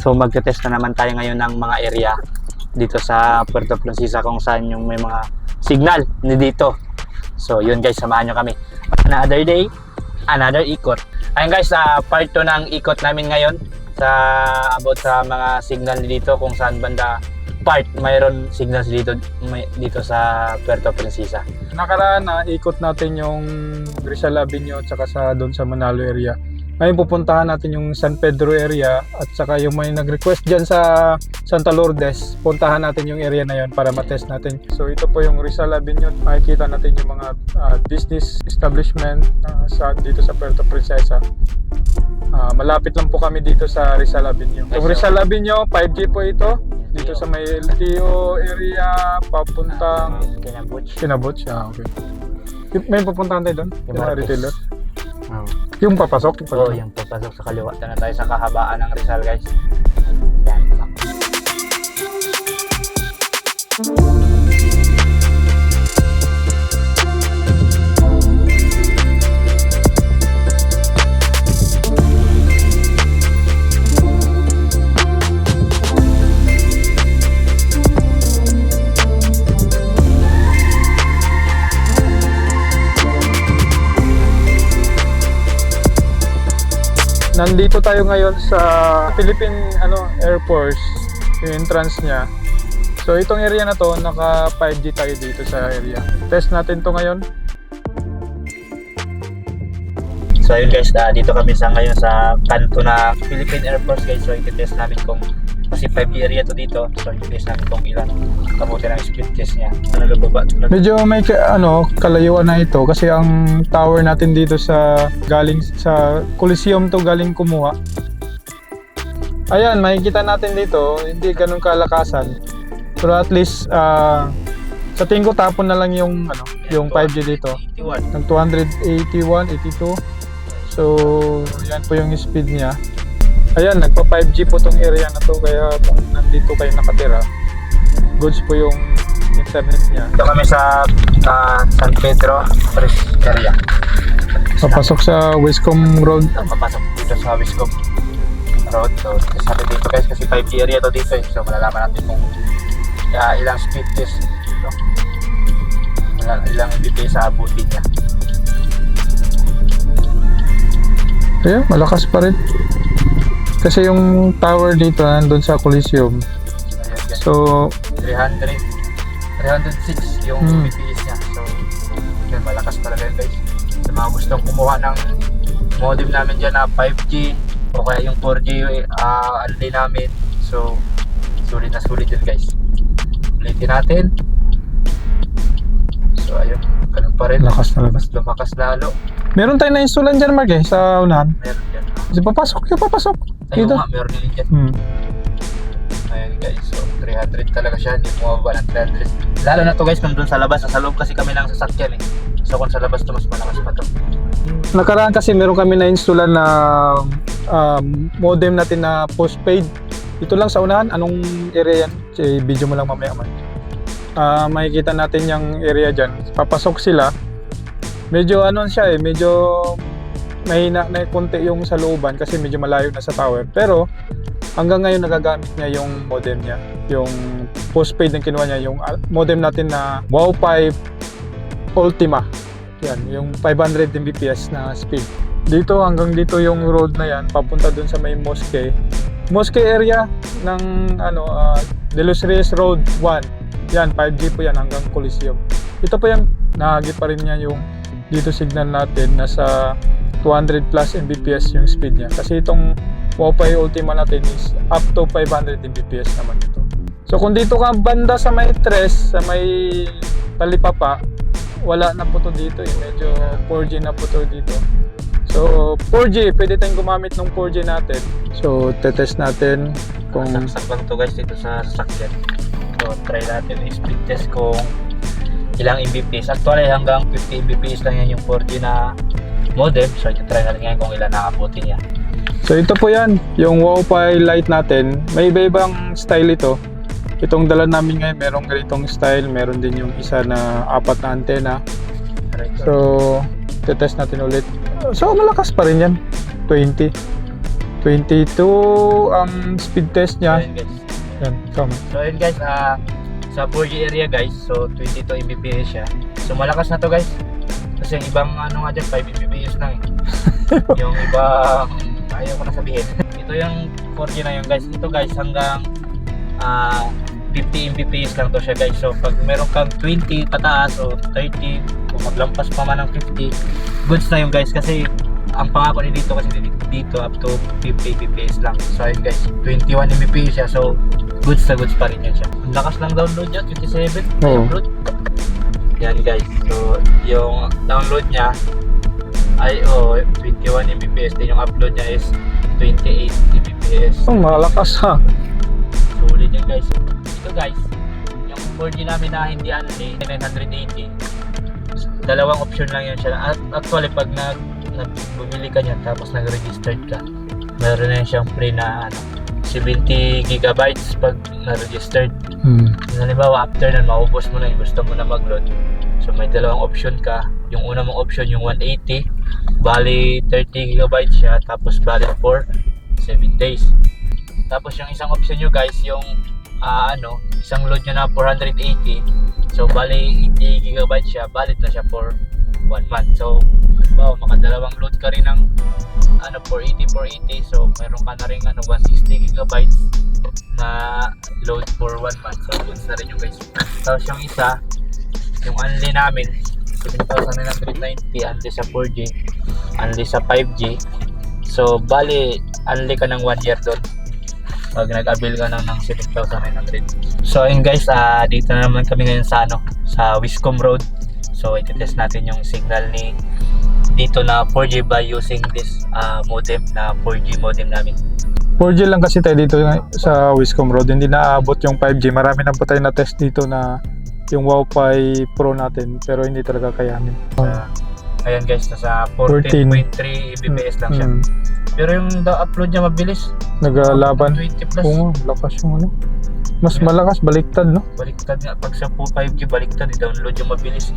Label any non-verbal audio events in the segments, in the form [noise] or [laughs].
So magte-test na naman tayo ngayon ng mga area dito sa Puerto Princesa kung saan yung may mga signal ni dito. So yun guys, samahan nyo kami. Another day, another ikot. Ayun guys, sa part 2 ng ikot namin ngayon sa about sa mga signal dito kung saan banda part mayroon signals dito may, dito sa Puerto Princesa. Nakaraan na ikot natin yung Rizal Avenue at saka sa doon sa Manalo area. Ngayon pupuntahan natin yung San Pedro area at saka yung may nag-request dyan sa Santa Lourdes. Puntahan natin yung area na yon para matest natin. So ito po yung Rizal Avenue. Makikita natin yung mga ah, business establishment ah, sa dito sa Puerto Princesa. Ah, malapit lang po kami dito sa Rizal Avenue. Yung Rizal Avenue, 5G po ito. Dito sa may LTO area, papuntang Kinabutch. Kinabot siya, okay. Yung- May pupuntahan tayo doon? Yung mga retailer? Oh. Yung papasok? Oo, yung papasok sa kaliwa. Ito na tayo sa kahabaan ng Rizal guys. Nandito tayo ngayon sa Philippine ano, Air Force, yung entrance niya. So itong area na to, naka 5G tayo dito sa area. Test natin to ngayon. So ayun guys, ah, dito kami sa ngayon sa kanto na Philippine Air Force guys. So i-test namin kung kasi 5G area to dito. So i-test namin kung ilan kabuti ng speed test niya. Ano baba? Medyo may ka- ano, kalayuan na ito kasi ang tower natin dito sa galing sa Coliseum to galing kumuha. Ayan, makikita natin dito, hindi ganun kalakasan. Pero at least ah, sa tingin ko tapon na lang yung ano, yung 5G dito. 81. ng 281, 82. So, yan po yung speed niya. Ayan, nagpa 5G po tong area na to kaya kung nandito kayo nakatira, goods po yung internet niya. Dito kami sa ah, San Pedro Fresh area. Papasok sa Wiscom Road. Papasok dito sa Wiscom Road. So natin dito guys kasi 5G area to dito eh. So malalaman natin kung ah, ilang speed test dito. Ilang, ilang Mbps sa abutin niya. Ayan, malakas pa rin. Kasi yung tower dito nandun sa Coliseum. So, 300 306 yung Hmm. Mbps niya. So yun, malakas talaga yun guys. Sa mga gustong kumuha ng modem namin dyan na 5G o kaya yung 4G ah ano din namin. So sulit na sulit yun guys. Ulitin natin. So ayun, ganun pa rin. lakas talaga. Mas lumakas lalo. Meron tayong na-installan dyan, Mark, eh, sa unahan. Meron dyan. Kasi papasok, yung papasok. Ayun Dito. nga, meron din dyan. Hmm. Ayun guys, so 300 talaga siya, hindi bumaba ng 300. Lalo na to guys, kung doon sa labas, sa loob kasi kami ng sasakyan eh. So kung sa labas to, mas malakas pa to. Nakaraan kasi meron kami na-installan na um, modem natin na postpaid. Ito lang sa unahan, anong area yan? Si video mo lang mamaya man. Ah, makikita natin yung area dyan. Papasok sila. Medyo ano siya eh, medyo mahina na konti yung sa looban kasi medyo malayo na sa tower. Pero hanggang ngayon nagagamit niya yung modem niya. Yung postpaid na kinuha niya, yung ah, modem natin na Wow5 Ultima. Yan, yung 500 Mbps na speed. Dito hanggang dito yung road na yan, papunta dun sa may mosque. Mosque area ng ano, ah, De Los Reyes Road 1. Yan, 5G po yan hanggang Coliseum. Ito po yan, nahagi pa rin niya yung dito signal natin nasa 200 plus Mbps yung speed niya. Kasi itong Wi-Fi Ultima natin is up to 500 Mbps naman ito. So kung dito ka banda sa may tres, sa may talipapa, wala na po to dito eh. Medyo 4G na po to dito. So 4G, pwede tayong gumamit ng 4G natin. So tetest natin kung Saksak lang to guys dito sa sasakyan. So try natin i-speed test kung ilang Mbps. Actually hanggang 50 Mbps lang yan yung 4G na modem. So try natin ngayon kung ilan nakabuti niya. So ito po yan, yung Wi-Fi light natin. May iba-ibang style ito. Itong dala namin ngayon, merong ganitong style. Meron din yung isa na apat na antena. So, tetest natin ulit. So, malakas pa rin yan. 20. 22 ang speed test niya. Yan, come. So yun guys, ah, sa 4G area guys, so 22 Mbps siya. So malakas na to guys. Kasi yung ibang ano nga dyan, 5 Mbps lang eh. [laughs] yung iba, ayaw ko na sabihin. Ito yung 4G na yun guys. Ito guys, hanggang ah 50 Mbps lang to siya guys. So pag meron kang 20 pataas o 30, kung maglampas pa man ng 50, goods na yun guys. Kasi ang pangako ni dito kasi dito, up to 50 Mbps lang. So ayun guys, 21 Mbps siya. So goods na goods pa rin yan siya. Ang lakas lang download niya, 27 na Oo. upload. Yan guys, so yung download niya ay oh, 21 Mbps din yung upload niya is 28 Mbps. Oh, malakas ha. Sulit yan guys. Ito guys, yung 4G namin na hindi unli, 980. Dalawang option lang yun siya. At actually pag nag, nag bumili ka niyan tapos nag-registered ka, meron na siyang free na ano, 70 gigabytes pag na-registered. Hmm. Halimbawa, after nun, maubos mo na yung gusto mo na mag-load. So, may dalawang option ka. Yung una mong option, yung 180. Bali, 30 gigabytes siya. Tapos, valid for 7 days. Tapos, yung isang option nyo, guys, yung ah, ano, isang load nyo na 480. So, bali, 80 gigabytes siya. Valid na siya for 1 month. So, halimbawa, makadalawang load ka rin ng ano, 480, 480. So, meron ka na rin ano, 160 gigabytes na load for 1 month. So, goods na rin yung guys. Tapos yung isa, yung unli namin, 7,990 unli sa 4G, unli sa 5G. So, bali, unli ka ng 1 year doon pag nag-avail ka ng, ng 7,900. So, ayun guys, ah dito na naman kami ngayon sa ano, sa Wiscom Road. So, iti-test natin yung signal ni dito na 4G by using this ah, modem na 4G modem namin. 4G lang kasi tayo dito sa Wiscom Road. Hindi naabot yung 5G. Marami na po tayo na test dito na yung Wi-Fi Pro natin pero hindi talaga kayanin. Ah, ayan guys, nasa 14. 14.3 Mbps lang siya. Hmm. Pero yung upload niya mabilis. Naglalaban. 20 plus. Oo lakas yung ano. Mas Yeah. malakas, baliktad, no? Baliktad nga. Pag sa 5G, baliktad. I-download yung mabilis.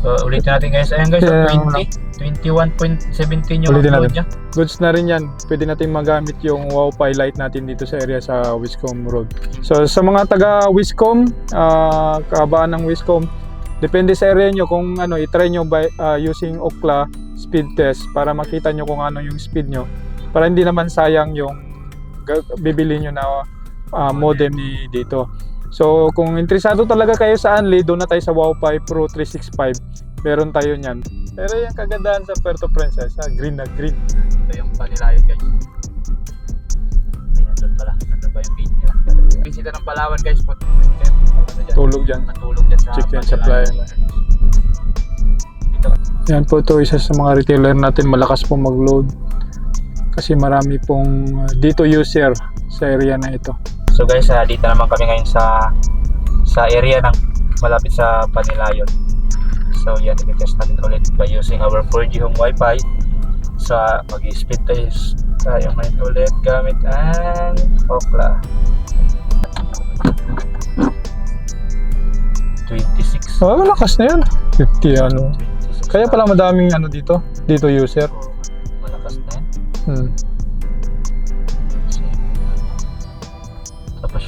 So, ulitin natin guys. Ayan guys, Yeah, so 20. 21.17 yung Ulitin upload natin. niya. Goods na rin yan. Pwede natin magamit yung Wi-Fi light natin dito sa area sa Wiscom Road. So sa mga taga Wiscom, ah kaabaan ng Wiscom, depende sa area nyo kung ano, itry nyo by, ah, using Okla speed test para makita nyo kung ano yung speed nyo. Para hindi naman sayang yung bibili nyo na ah, modem ni dito. So kung interesado talaga kayo sa Unli, doon na tayo sa Wi-Fi Pro 365. Meron tayo niyan. Pero yung kagandahan sa Puerto Princesa, green na green. Ito yung panilayan guys. Ayan, doon pala. Nandun ba yung page nila? Bisita ng Palawan guys. Ano dyan? Tulog dyan. Matulog dyan sa Chicken supply. Yan po ito, isa sa mga retailer natin malakas po mag-load. Kasi marami pong uh, dito user sa area na ito. So guys, ah, dito naman kami ngayon sa sa area ng malapit sa Panilayon. So yan, i-test natin ulit by using our 4G home Wi-Fi. Sa mag-speed test tayo ngayon ulit gamit ang Okla. 26. Oh, malakas na yan. 50 ano. 26 Kaya pala madaming ano dito, dito user. Malakas na yan. Hmm.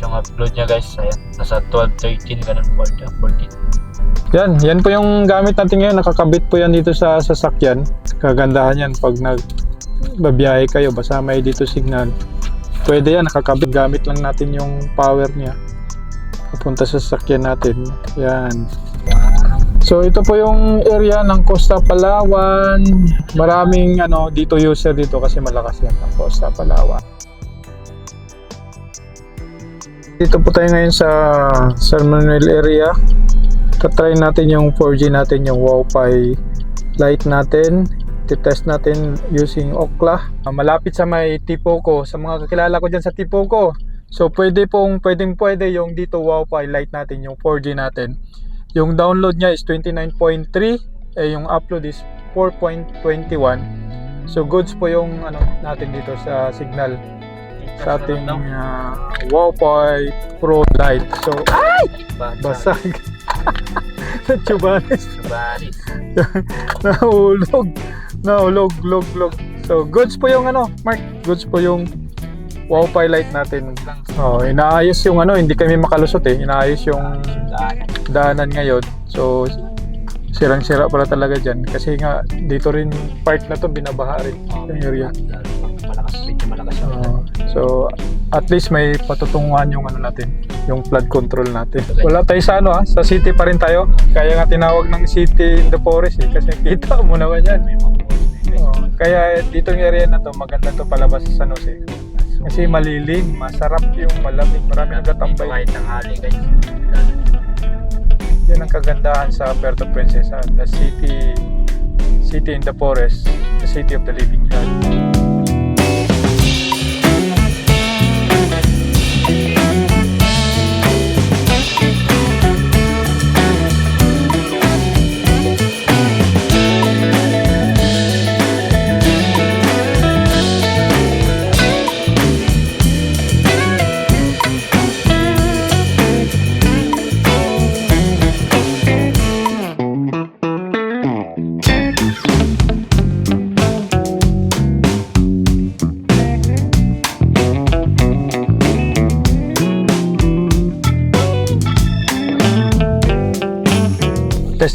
Yung upload niya guys, ayan, nasa 12, 13, ganun, 14, 14. Yan, yan po yung gamit natin ngayon. Nakakabit po yan dito sa sasakyan. Kagandahan yan pag nag babiyahe kayo, basta may dito signal. Pwede yan, nakakabit. Gamit lang natin yung power niya. Papunta sa sasakyan natin. Yan. So ito po yung area ng Costa Palawan. Maraming ano dito user dito kasi malakas yan ang Costa Palawan. Dito po tayo ngayon sa San Manuel area. Tatry natin yung 4G natin, yung Wi-Fi light natin. Titest natin using Okla. Ah, Malapit sa may Tipoco. Sa mga kakilala ko dyan sa Tipoco. So pwede pong pwedeng pwede yung dito Wi-Fi light natin, yung 4G natin. Yung download niya is 29.3, eh yung upload is 4.21. So goods po yung ano natin dito sa signal sa ating uh, Wi-Fi Pro Lite. So Basa. basag. [laughs] Natubanes. Baris. [laughs] Nahulog. Nahulog, log, log. So, goods po yung ano, Mark. Goods po yung wow pi light natin. Oh, inaayos yung ano, hindi kami makalusot eh. Inaayos yung Daanan. ngayon. So, sirang-sira pala talaga dyan. Kasi nga, dito rin part na to binabaha rin yung area. Malakas, medyo malakas yung. So, at least may patutunguhan yung ano natin, yung flood control natin. Wala tayo sa ano ah, sa city pa rin tayo. Kaya nga tinawag ng city in the forest eh, kasi [laughs] kita mo naman yan. Oo. Kaya dito yung area na to, maganda to palabas sa San Jose. Kasi malilim, masarap yung malamig, marami nagtatambay. Kahit tanghali guys. Yan ang kagandahan sa Puerto Princesa, the city city in the forest, the city of the living God.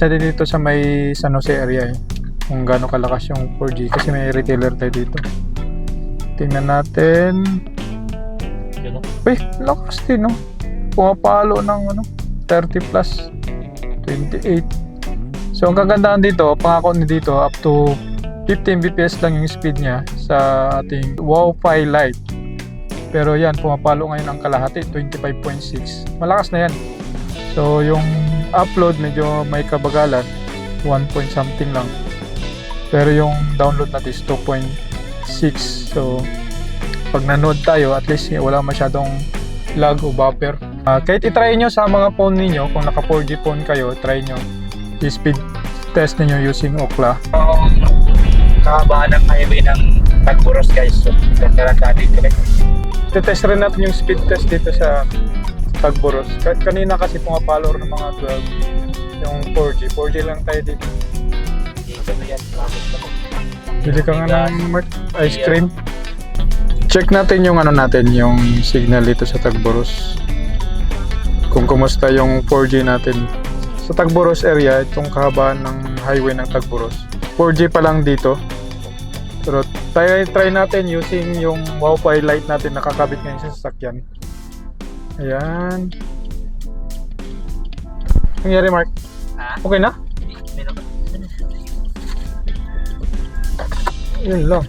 Natin dito sa may San Jose area eh. Kung gaano kalakas yung 4G kasi may retailer tayo dito. Tingnan natin. No? Uy, lakas din no. Pumapalo ng ano, 30 plus 28. So ang kagandahan dito, pangako ni dito up to 15 bps lang yung speed niya sa ating Wi-Fi Lite. Pero yan, pumapalo ngayon ang kalahati, 25.6. Malakas na yan. So yung upload medyo may kabagalan, 1 point something lang. Pero yung download natin is 2.6. So pag nanood tayo, at least wala masyadong lag o buffer. Ah, kahit itry nyo sa mga phone ninyo, kung naka 4G phone kayo, try nyo. I-speed test ninyo using Okla. Kahabaan ng highway ng Tagpuros guys. So, ganda lang dati ito guys. Test rin natin yung speed test dito sa Tagboros. Ka- kanina kasi pumapalo ng mga 12 yung 4G. 4G lang tayo dito. Bili ka nga ng ice cream. Check natin yung ano natin, yung signal dito sa Tagboros. Kung kumusta yung 4G natin. Sa Tagboros area, itong kahabaan ng highway ng Tagboros. 4G pa lang dito. Pero try, try natin using yung Wi-Fi light natin nakakabit ngayon sa sasakyan. Ayan. Nangyari Mark? Ha? Okay na? Yun lang.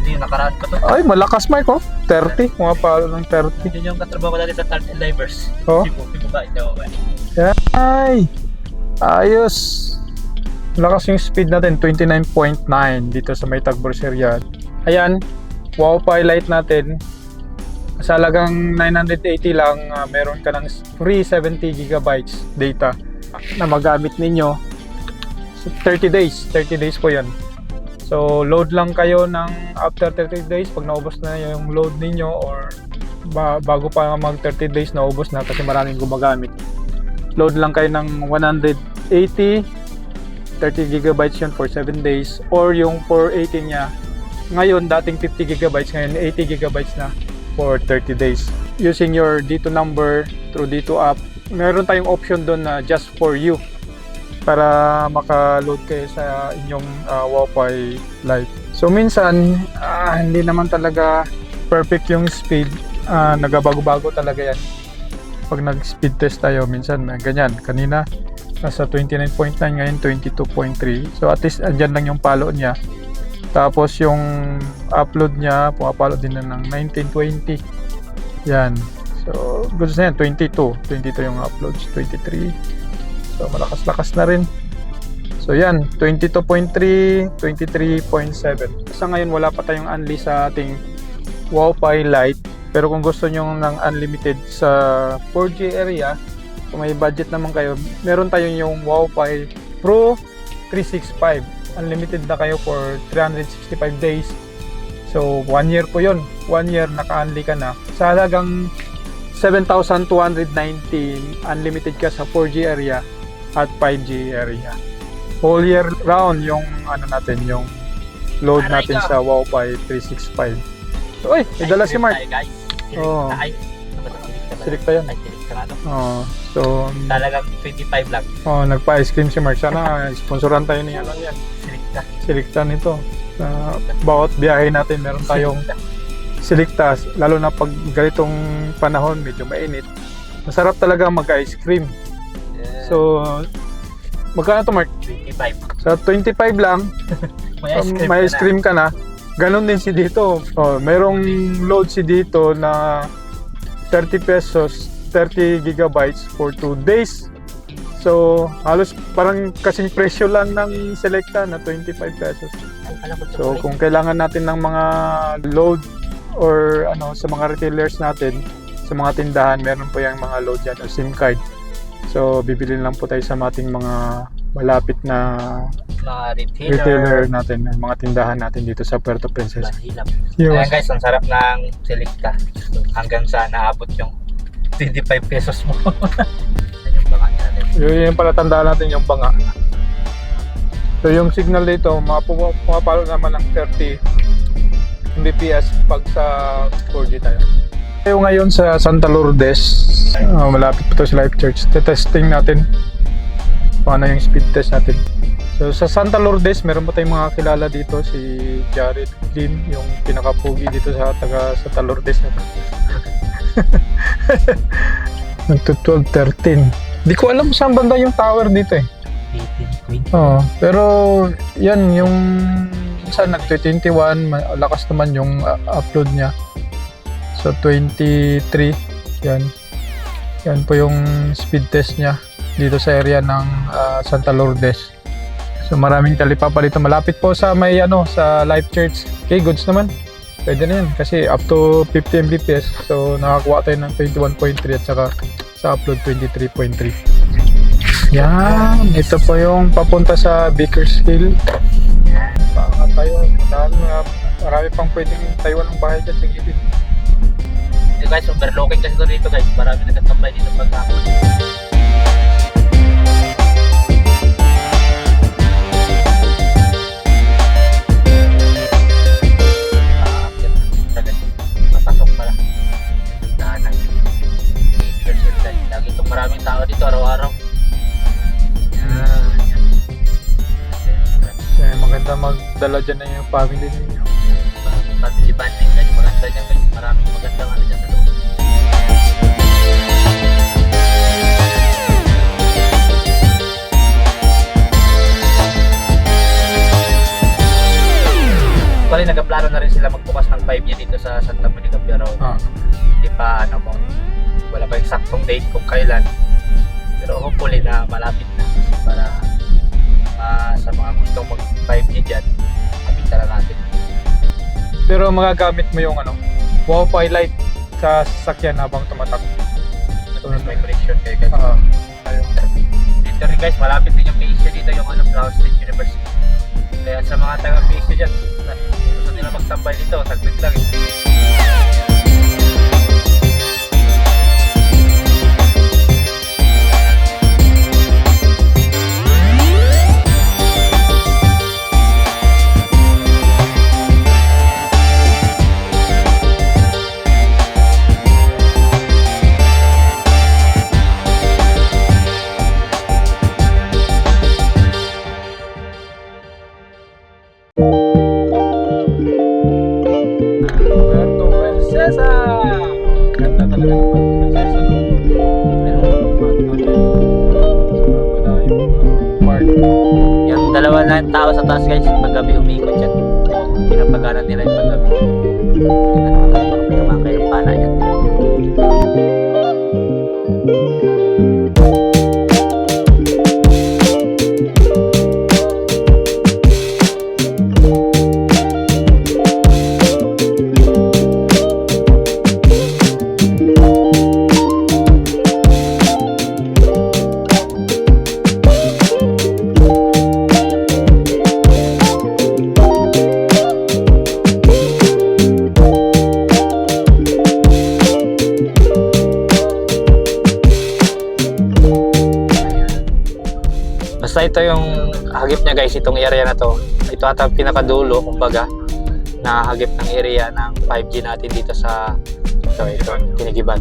Hindi nakaraan ko to. Ay, malakas Mark oh. 30. Pumapalo ng 30. Yun yung katrabaho ko dati sa Turtle Divers. Oh. Cebu, Cebu ba? Ito ba? Ay! Ayos! Lakas yung speed natin, 29.9 dito sa may Tagboros area. Ayan, wow light natin. Sa halagang 980 lang, ah, meron ka ng free 70 gigabytes data na magamit ninyo. So, 30 days, 30 days po yan. So, load lang kayo ng after 30 days, pag naubos na yung load ninyo or ba- bago pa mag 30 days naubos na kasi maraming gumagamit load lang kayo ng 180 30 gigabytes yun for 7 days or yung 480 niya ngayon dating 50 gigabytes ngayon 80 gigabytes na for 30 days using your D2 number through D2 app meron tayong option doon na just for you para maka-load kayo sa inyong uh, Wi-Fi Lite. So minsan ah, hindi naman talaga perfect yung speed, Ah, nagabago-bago talaga yan pag nag-speed test tayo, minsan may ganyan. Kanina, nasa 29.9, ngayon 22.3. So at least andyan lang yung palo niya. Tapos yung upload niya, pumapalo din na ng 1920. Yan. So, goods na yan, 22. 22 yung uploads, 23. So, malakas-lakas na rin. So, yan, 22.3, 23.7. Sa ngayon, wala pa tayong unli sa ating Wi-Fi Lite. Pero kung gusto nyo ng unlimited sa 4G area, kung may budget naman kayo, meron tayong yung Wi-Fi Pro 365. Unlimited na kayo for 365 days. So, one year po yun. One year, naka-unli ka na. Sa halagang 7,219, unlimited ka sa 4G area at 5G area. Whole year round yung ano natin, yung load Aray natin sa Wowpie 365. Uy, may dala si Mark. Oo. Ay. Silikta ba? Silikta yan. Ay. Oh, so, Talagang 25 lang. oh, nagpa-ice cream si Mark. Sana sponsoran tayo ni ano yan. Silikta. Nito. Sa bawat biyahe natin, meron tayong silikta. Lalo na pag ganitong panahon, medyo mainit. Masarap talaga mag-ice cream. So, So, magkano to Mark? 25. Sa 25 lang, [laughs] May ice cream. may ka ice na. cream ka na. Ganon din si dito. Oh, merong load si dito na 30 pesos, 30 gigabytes for 2 days. So, halos parang kasing presyo lang ng Selecta na 25 pesos. So, kung kailangan natin ng mga load or ano sa mga retailers natin, sa mga tindahan, meron po yung mga load dyan o SIM card. So, bibili lang po tayo sa ating mga malapit na mga retailer. retailer natin, mga tindahan natin dito sa Puerto Princesa. Mahilap. Ayan guys, ang sarap ng selecta. Hanggang sa naabot yung 25 pesos mo. [laughs] Yun yung pala tandaan natin yung banga. So yung signal dito, pumapalo naman ng 30 Mbps pag sa 4G tayo. Tayo ngayon sa Santa Lourdes, ah, malapit po to sa Life Church. Testing natin paano yung speed test natin. So sa Santa Lourdes, meron pa tayong mga kilala dito si Jared Lim, yung pinakapugi dito sa taga Santa Lourdes. Nagto 12, 13. Di ko alam saan banda yung tower dito eh. 18, 20. Oo, pero yan yung sa nag-21, ma- lakas naman yung uh, upload niya. So 23, yan. Yan po yung speed test niya dito sa area ng uh, Santa Lourdes. So maraming talipa pa dito. Malapit po sa may ano, sa Life Church. Okay, goods naman. Pwede na yan kasi up to 50 Mbps. So nakakuha tayo ng 21.3 at saka sa upload 23.3. Yan, ito po yung papunta sa Bakersfield. Baka tayo, dahil uh, marami pang pwedeng tayuan ng bahay dyan sa gilid. Guys, overlooking kasi ito dito guys. Marami nagtatambay dito pagkakon. Dyan na yung family ninyo. Family banding guys, maganda dyan magagamit mo yung ano, Wi-Fi light sa sasakyan habang tumatakbo. So, may connection kayo guys. Ayun. Dito rin guys, malapit din yung PSU dito yung ano, Brown State University. Kaya sa mga taga PSU dyan, gusto nila magtambay dito, saglit lang eh. Umikot yan. Pinapagana nila yung ito yung hagip niya guys itong area na to. Ito ata pinakadulo kumbaga na hagip ng area ng 5G natin dito sa ito, ito, Tinigiban.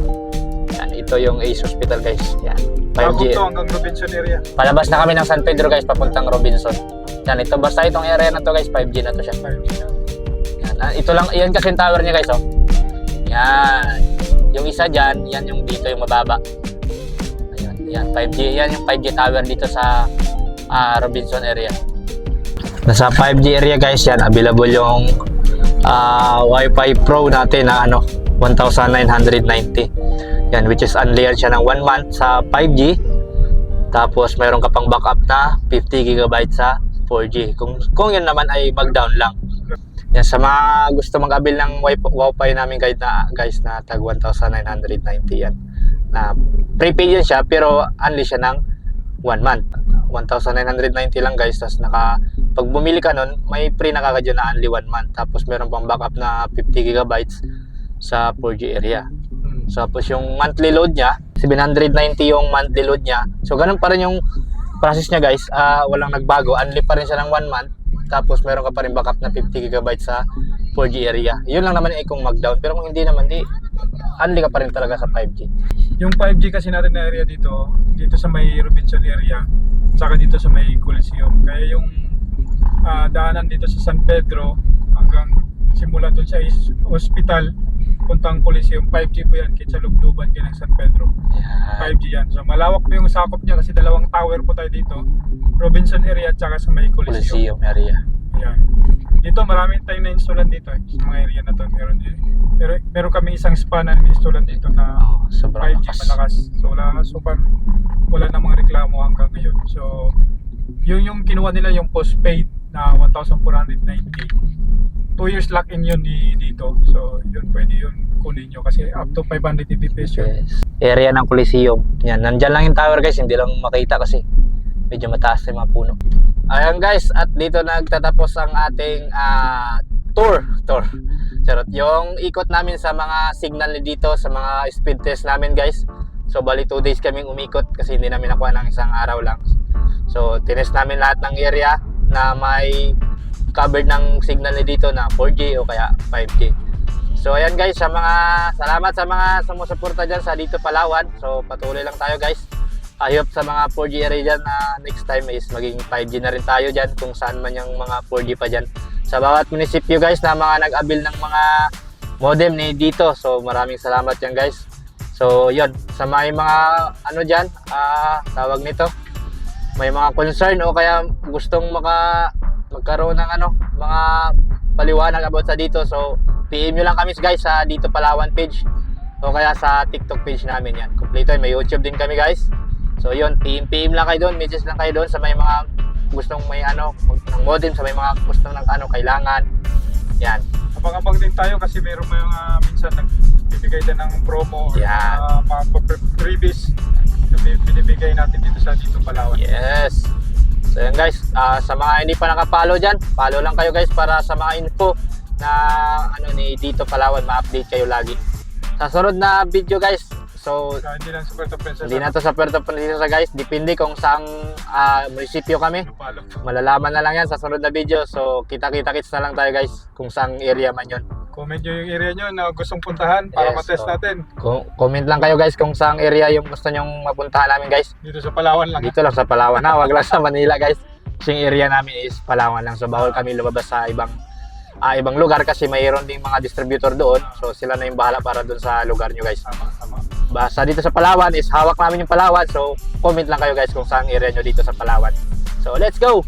Yan, ito yung Ace Hospital guys. Yan, Bago 5G. to hanggang Robinson area. Palabas na kami ng San Pedro guys, papuntang Robinson. Yan, ito basta itong area na to guys, 5G na to siya. 5G na. Yan, ah, ito lang, yan kasi yung tower niya guys, oh. Yan. Yung isa dyan, yan yung dito yung mababa. Ayan, yan, 5G, yan yung 5G tower dito sa ah, Robinson area. Nasa 5G area guys, yan, available yung ah, Wi-Fi Pro natin na ano, 1,990. Yan, which is unlayered siya ng 1 month sa 5G. Tapos mayroon ka pang backup na 50 GB sa 4G. Kung kung yun naman ay mag-down lang. Yan sa mga gusto mag-avail ng Wi- Wi-Fi namin guide na guys na tag 1990 yan. Na prepaid yan siya pero only siya ng 1 month. 1990 lang guys tapos naka pag bumili ka nun may free na kagad yun na only 1 month tapos meron pang backup na 50 gigabytes sa 4G area. Hmm. So, tapos yung monthly load niya, 790 yung monthly load niya. So, ganun pa rin yung process niya guys. Ah, walang nagbago. Unli pa rin siya ng 1 month. Tapos meron ka pa rin backup na 50 GB sa 4G area. Yun lang naman eh kung mag-down. Pero kung hindi naman, di unli ka pa rin talaga sa 5G. Yung 5G kasi natin na area dito, dito sa may Robinson area, saka dito sa may Coliseum. Kaya yung ah, daanan dito sa San Pedro hanggang simula doon sa hospital, puntang Coliseum, 5G po yan, kitsa lugluban kayo ng San Pedro. 5G yan. So malawak po yung sakop niya kasi dalawang tower po tayo dito. Robinson area at saka sa may Coliseum. Coliseum area. Ayan. Dito marami tayong na-installan dito eh, sa mga area na to. Meron, din- pero, meron kami isang spa na na-installan dito na Oh, sobrang 5G lakas. malakas. So wala so far wala na mga reklamo hanggang ngayon. So yun yung kinuha nila yung postpaid na 1,490. 2 years lock-in yun di, dito. So yun pwede yun kunin nyo kasi up to 500 Mbps yun. Yes. Area ng Coliseum. Yan, nandyan lang yung tower guys, hindi lang makita kasi medyo mataas yung mga puno. Ayan guys, at dito nagtatapos ang ating ah, tour. Tour. Charot. Yung ikot namin sa mga signal dito, sa mga speed test namin guys. So bali 2 days kaming umikot kasi hindi namin nakuha ng isang araw lang. So tinest namin lahat ng area na may covered ng signal ni dito na 4G o kaya 5G. So ayan guys, sa mga salamat sa mga sumusuporta dyan sa dito Palawan. So patuloy lang tayo guys. I hope sa mga 4G area dyan na next time is maging 5G na rin tayo dyan kung saan man yung mga 4G pa dyan. Sa bawat munisipyo guys na mga nag-abil ng mga modem ni dito. So maraming salamat yan guys. So yun, sa may mga ano dyan, ah, tawag nito, may mga concern o kaya gustong maka magkaroon ng ano, mga paliwanag about sa dito. So, PM nyo lang kami guys sa dito Palawan page o kaya sa TikTok page namin yan. Kompleto yun. May YouTube din kami guys. So, yun. PM, PM lang kayo doon. Message lang kayo doon sa may mga gustong may ano, ng modem, sa may mga gustong ng ano, kailangan. Yan. Abang-abang din tayo kasi meron mga minsan nagbibigay din ng promo or Yan. uh, mga freebies binibigay natin dito sa dito Palawan. Yes. So yun guys, ah, sa mga hindi pa nakapalo dyan, follow lang kayo guys para sa mga info na ano ni Dito Palawan, ma-update kayo lagi. Sa sunod na video guys, so Kaya hindi lang sa Puerto Princesa. hindi na to sa Puerto Princesa guys, depende kung saang ah, munisipyo kami. Malalaman na lang yan sa sunod na video. So kita-kita kits na lang tayo guys kung saang area man yon. Comment nyo yung area nyo na gustong puntahan para Yes, matest so- natin. Comment lang kayo guys kung saang area yung gusto nyong mapuntahan namin guys. Dito sa Palawan lang. Dito lang sa Palawan na, wag lang sa Manila guys. Kasi yung area namin is Palawan lang. So bawal kami lumabas sa ibang ah, ibang lugar kasi mayroon ding mga distributor doon. So sila na yung bahala para doon sa lugar nyo guys. Tama, tama. Basta dito sa Palawan is hawak namin yung Palawan. So comment lang kayo guys kung saan area nyo dito sa Palawan. So let's go!